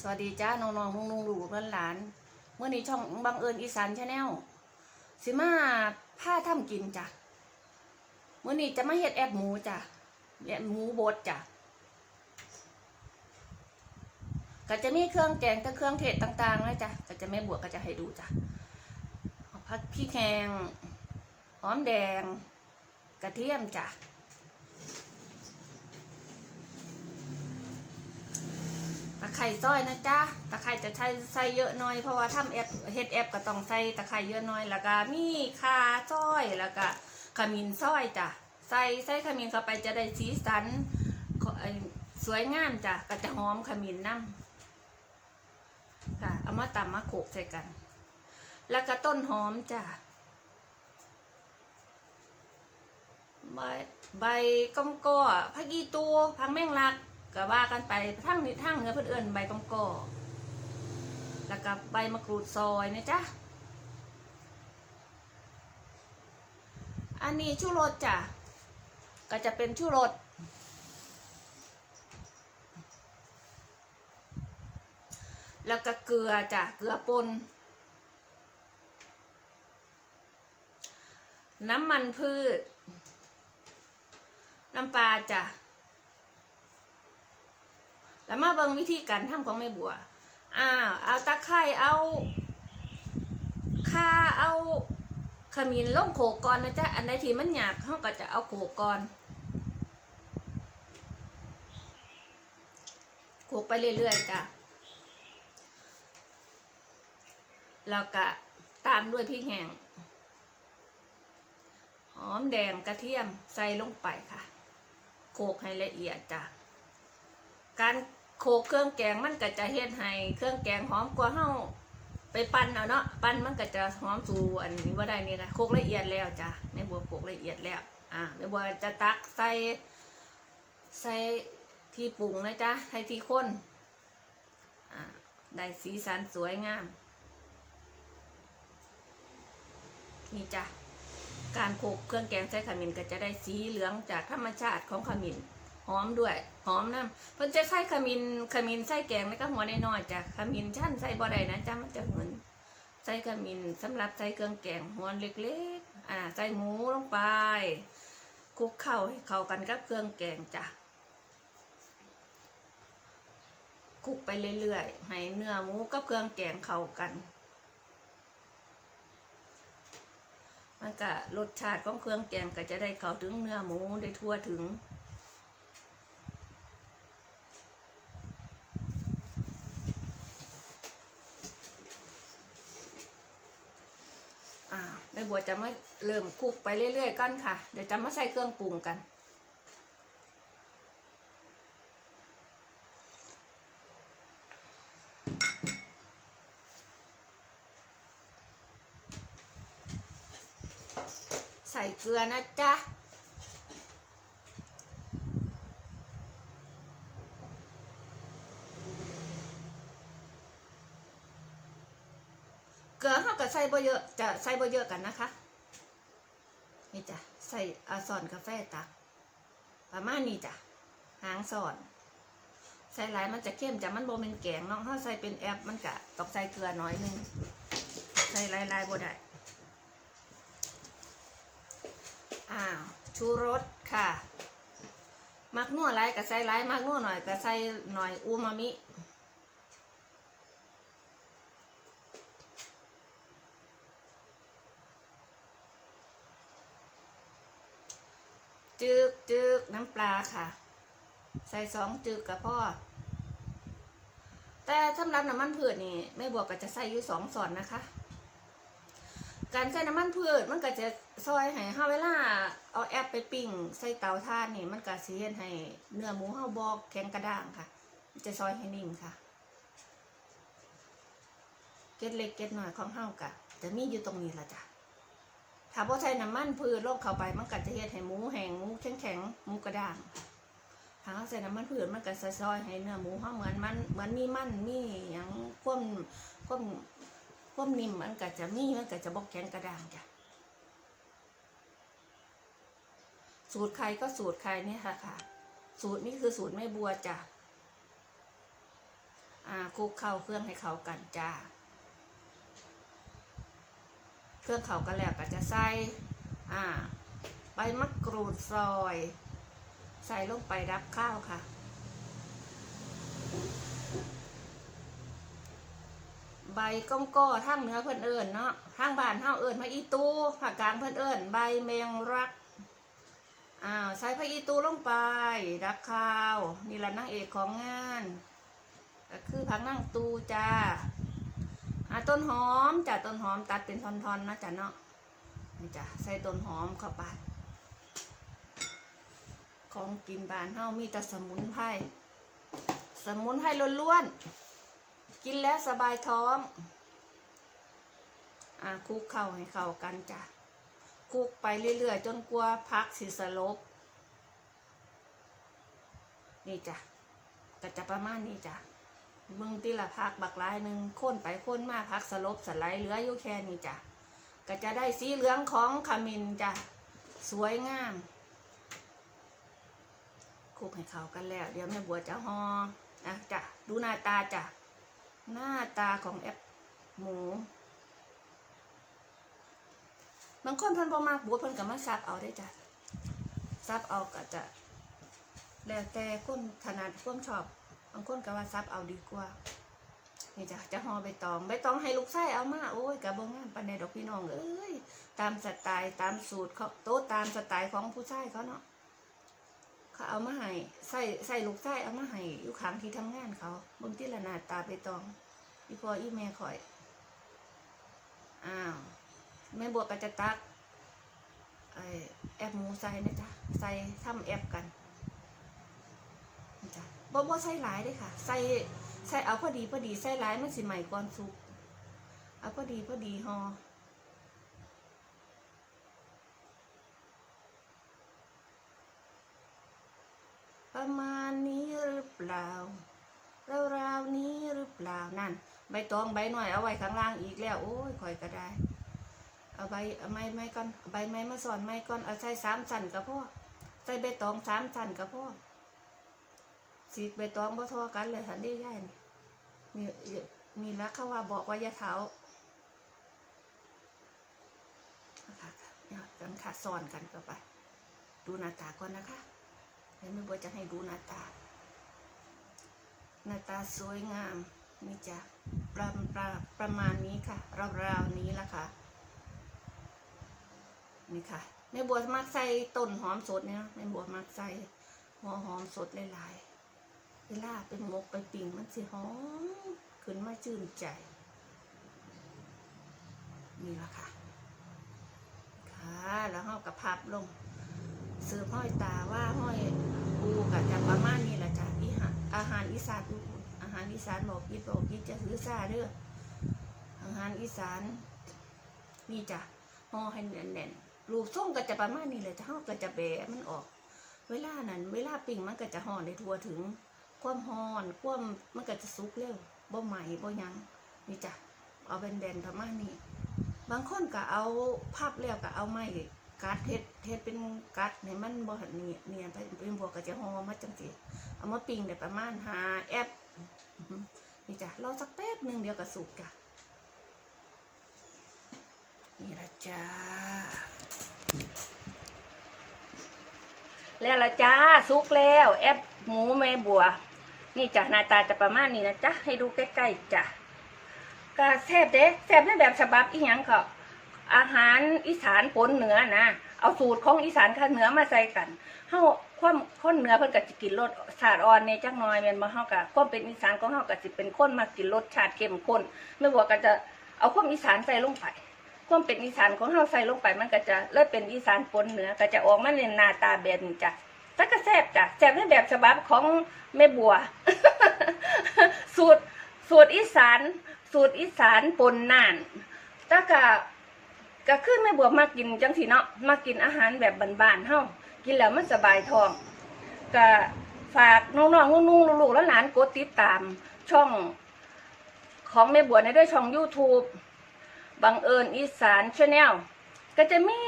สวัสดีจ้าน้องๆลุงลุงลูกหลานเมื่อนี้ช่องบังเอิญอีสานชาแนลสิมาผ้าทำกินจ้ะเมื่อนี้จะมาเฮ็ดแอบหมูจ้ะแอบหมูบดจ้ะก็จะมีเครื่องแกงกับเครื่องเทศต่างๆนะจ้ะก็จะไม่บวกก็จะให้ดูจ้ะผักพี่แขงหอมแดง กระเทียมจ้ะ ตะ ไคร่ซอยนะจ๊ะตะไคร่จะใช้ใส่เยอะหน่อยเพราะว่าทำแอปเฮ็ดแอปก็ต้องใส่ตะไคร่เยอะหน่อยแล้วก็มีข่าซอยแล้วก็ขมิ้นซอยจ้ะใส่ใส่ขมิ้นเข้าไปจะได้สีสันสวยงามจ้ะก็จะหอมขมิ้นน้ำค่ะเอามาตำมาโขกใส่กัน แล้วก็ต้นหอมจ้ะใบใบก้มก้อผักอีตูผักแมงลัก ก็ว่ากันไปทั้งนี้ทั้งเนื้อเพื่อนเอินใบกำกอแล้วก็ใบมะกรูดซอยนะจ๊ะ อันนี้ชูรสจ้ะ ก็จะเป็นชูรสแล้วก็เกลือจ้ะ เกลือป่นน้ำมันพืช น้ำปลาจ้ะ แล้วมาเบิ่งวิธีการทำของแม่บัวอ้าวเอาตะไคร้เอาข่าเอาขมิ้นลงโขกก่อนนะจ๊ะอันใดที่มันหยาบเขาก็จะเอาโขกก่อนโขกไปเรื่อยๆจ้ะแล้วก็ตามด้วยพริกแห้งหอมแดงกระเทียมใส่ลงไปค่ะ โขกให้ละเอียดจ้ะ การโขกเครื่องแกงมันก็จะเฮ็ดให้เครื่องแกงหอมกว่าเฮาไปปั่นเอาเนาะปั่นมันก็จะหอมสู่อันนี้ว่าได้นี่นะโขกละเอียดแล้วจ้ะแม่บัวโขกละเอียดแล้วอ่าแม่บัวจะตักใส่ใส่ที่ปรุงนะจ๊ะให้ที่ข้นอ่าได้สีสันสวยงามนี่จ้ะการโขกเครื่องแกงใส่ขมิ้นก็จะได้สีเหลืองจากธรรมชาติของขมิ้น หอมด้วยหอมน้ำเพิ่นจะใส่ขมิ้นขมิ้นใส่แกงแล้วก็หัวน้อยจ้ะขมิ้นชั้นใส่บ่ได้นะจ้ะมันจะเหมือนใส่ขมิ้นสำหรับใส่เครื่องแกงหัวเล็กๆอ่าใส่หมูลงไปคลุกเข้าให้เข้ากันกับเครื่องแกงจ้ะคลุกไปเรื่อยๆให้เนื้อหมูกับเครื่องแกงเข้ากัน มันก็รสชาติของเครื่องแกงก็จะได้เข้าถึงเนื้อหมูได้ทั่วถึง อ่าแม่บัวจะมา เริ่มคลุกไปเรื่อยๆกันค่ะ เดี๋ยวจะมาใส่เครื่องปรุงกัน ใส่เกลือนะจ๊ะเกลือเขาก็ใส่บ่เยอะจะใส่บ่เยอะกันนะคะ นี่จ้ะใส่อาซอนกาแฟตัก ประมาณนี้จ้ะหางซอนใส่หลายมันจะเข้มจ้ะมันโบเป็นแกงเน้องเขาใส่เป็นแอปมันกะต้องใส่เกลือน้อยหนึงใส่หลายๆบ่ได้อ้าวชูรสค่ะ มักนัวหลายก็ใส่ลายมักนัวหน่อยก็ใส่หน่อยอูมามิ จึกจึกน้ำปลาค่ะ ใส่สองจึกกับพ่อ แต่สำหรับน้ำมันพืชนี่แม่บวกก็จะใส่อยู่สองส่วนนะคะ การใส่น้ำมันพืชมันก็จะซอยให้เฮาเวลาเอาแอปไปปิ้งใส่เตาถ่านนี่มันก็สิเฮ็ดให้เนื้อหมูเฮาบอกแข็งกระด้างค่ะ จะซอยให้นิ่มค่ะ เกล็ดเล็กเกล็ดหน้อยของเฮากะจะมีอยู่ตรงนี้ละจ้ะ ถ้าบ่ใส่น้ำมันพืชลงเข้าไปมันก็จะเฮ็ดให้หมูแห้งหมูแข็งแข็งๆหมูกระด้างถ้าเราใส่น้ำมันพืชมันก็จะซอยให้เนื้อหมูเฮาเหมือนมันเหมือนมีมันมีหยังความความความนิ่มมันก็จะมีมันก็จะบ่แข็งกระด้างจ้ะสูตรใครก็สูตรใครเนี่ยค่ะค่ะ สูตรนี้คือสูตรแม่บัวจ้ะอ่าคลุกเข้าเครื่องให้เข้ากันจ้า เครื่องเขากันแล้วก็จะใส่อ่าใบมะกรูดซอย ใส่ลงไปรับข้าวค่ะใบก้มก้อทางเหนือเพื่อนเอิญเนาะทางบ้านเฮาเอิญพระอีตูภาคกลางเพื่อนเอิญใบแมงรักอ้าวใส่พระอีตูลงไปรับข้าว นี่ละนางเอกของงานก็คือพักนั่งตูจ้า อะต้นหอมจ้ะต้นหอมตัดเป็นท่อนๆนะจ๊ะเนาะนี่จ้ะใส่ต้นหอมเข้าไป ของกินบานเฮามีแต่สมุนไพร สมุนไพรล้วนๆ กินแล้วสบายท้อง อะคลุกเข้าให้เข้ากันจ้ะคลุกไปเรื่อยๆ จนกลัวพักสิสลบ นี่จ้ะก็จะประมาณนี้จ้ะ มึงตีละพักบักลายหนึ่งค้นไปค้นมาพักสลบสไลด์เหลืออยู่แค่นี้จ้ะก็จะได้สีเหลืองของขมิ้นจ้ะสวยงามคลุกให้เขากันแล้ว เดี๋ยวแม่บัวจะหอนะจ้ะดูหน้าตาจ้ะหน้าตาของแอปหมูบางคนเพิ่นบ่มากบัวเพิ่นก็มาซับเอาได้จ้ะซับเอาก็จะแล้วแต่คนถนัดความชอบ บางคนก็ว่าซับเอาดีกว่านี่จ้ะจะห่อใบตองใบตองให้ลูกไส้เอามาโอ้ยกะบ่งามปานใดดอกพี่น้องเอ้ยตามสไตล์ตามสูตรเขาโต๊ะตามสไตล์ของผู้ชายเขาเนาะเขาเอามาให้ใส่ใส่ลูกไส้เอามาให้อยู่ข้งที่ทำงานเขาเบนที่ละนาดตาใบตองอีพออีแม่ข่อยอ้าวแม่บวก็จะตักไอแอบหมูใส่นะจ๊ะใส่ทำแอบกันจ้ะ บ่บ่ใส่หลายเด้ค่ะ ใส่ใส่เอาพอดีพอดีใส่หลายมันสิใหม่ก่อนสุก เอาพอดีพอดีฮอประมาณนี้หรือเปล่า ราวๆนี้หรือเปล่านั่น ใบตองใบหน่อยเอาไว้ข้างล่างอีกแล้ว โอ้ยข่อยก็ได้ เอาใบไม้ไม้ก่อนใบไม้มาสอนไม้ก่อนเอาใส่สามสันกับพ่อใส่ใบตองสามสันกับพ่อ สีใบตองบ่ทอกันเลยสันได้ย่ายนี่นี่นี่ละเขาว่าบอกว่าอย่าเท้านะคะเนี่ยกันค่ะซ้อนกันเข้าไป ดูหน้าตาก่อนนะคะเดี๋ยวแม่บัวจะให้ดูหน้าตา หน้าตาสวยงามนี่จ้ะประประประมาณนี้ค่ะราวๆนี้ละค่ะนี่ค่ะแม่บัวมักใส่ต้นหอมสดเนี่ยแม่บัวมักใส่หัวหอมสดหลายๆ เวลาเป็นมกไปปิ่งมันสิหอมขึ้นมาชื่นใจนี่ละค่ะ ค่ะแล้วห้อกับพับลงเสือห้อยตาว่าห้อยปูกับจะประมาณนี้แหละจ้ะอีหาอาหารอีสานอุดๆอาหารอีสานบอกกิดบอกกิดจะถือซาเด้ออาหารอีสานนี่จ้ะห่อให้แน่นๆรูปทรงก็จะประมาณนี้เลยจะห้อก็จะแบะมันออก เวลานั้น เวลาปิ้งมันก็จะห่อได้ทั่วถึง ความฮ้อนความมันก็จะสุกเร็วบ่ใหม่บ่ยังนี่จ้ะเอาเป็นแบนๆประมาณนี้ บางคนก็เอาพับแล้วก็เอาไม้กัดเฮ็ดเฮ็ดเป็นกัดให้มันบ่หันนี่เนียนไปเป็นบวกก็จะหอมาจังซี่เอามาปิ้งได้ประมาณ5แอปนี่จ้ะรอสักแป๊บหนึงเดียวก็สุกจ้ะนี่ละจ้าแล้วละจ้าสุกแล้ว แอปหมูแม่บัว นี่จ้ะหน้าตาจะประมาณนี้นะจ๊ะให้ดูใกล้ๆจ้ะก็แซ่บเด้แซ่บในแบบฉบับอีหยังเขาอาหารอีสานปนเหนือนะเอาสูตรของอีสานข้างเหนือมาใส่กันเฮาความคนเหนือเพิ่นก็สิกินรสชาติอ่อนในจักหน่อยแม่นบ่เฮาก็ความเป็นอีสานของเฮาก็สิเป็นคนมากินรสชาติเข้มข้นแม่บัวก็จะเอาความอีสานใส่ลงไปความเป็นอีสานของเฮาใส่ลงไปมันก็จะเลยเป็นอีสานปนเหนือก็จะออกมาในหน้าตาแบบนี้จ้ะ แต่ก็แซ่บจ้ะแซ่บในแบบฉบับของแม่บัว สูตรสูตรอีสาน สูตรอีสานปนน่านแต่ก็ก็คือแม่บัวมากินจังสีเนาะมากินอาหารแบบบานๆเฮากินแล้วมันสบายท้องก็ฝากน้องๆนุ่งๆลูกๆและหลานกดติดตามช่องของแม่บัวในด้วยช่อง YouTube บังเอิญอีสานชาแนล ก็จะมี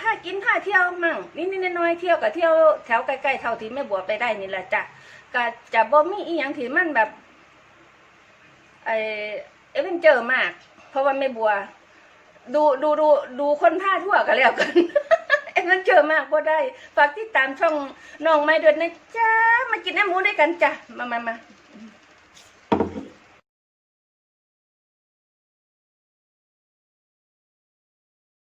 ผ้ากินผ้าเที่ยวมั่งนิดๆน้อยๆเที่ยวกับเที่ยวแถวใกล้ๆเท่าที่แม่บัวไปได้นี่แหละจ้ะก็จะบ่มีอีหยังที่มันแบบไอเอเวนเจอร์มาก เพราะว่าไม่บัว ดูดูดูดูคนผ้าทั่วกันแล้วกันเอเวนเจอร์มากบ่ได้ฝากติดตามช่องน้องไม้ด้วยนะจ๊ะมากินน้ำหมูด้วยกันจ้ะมามามา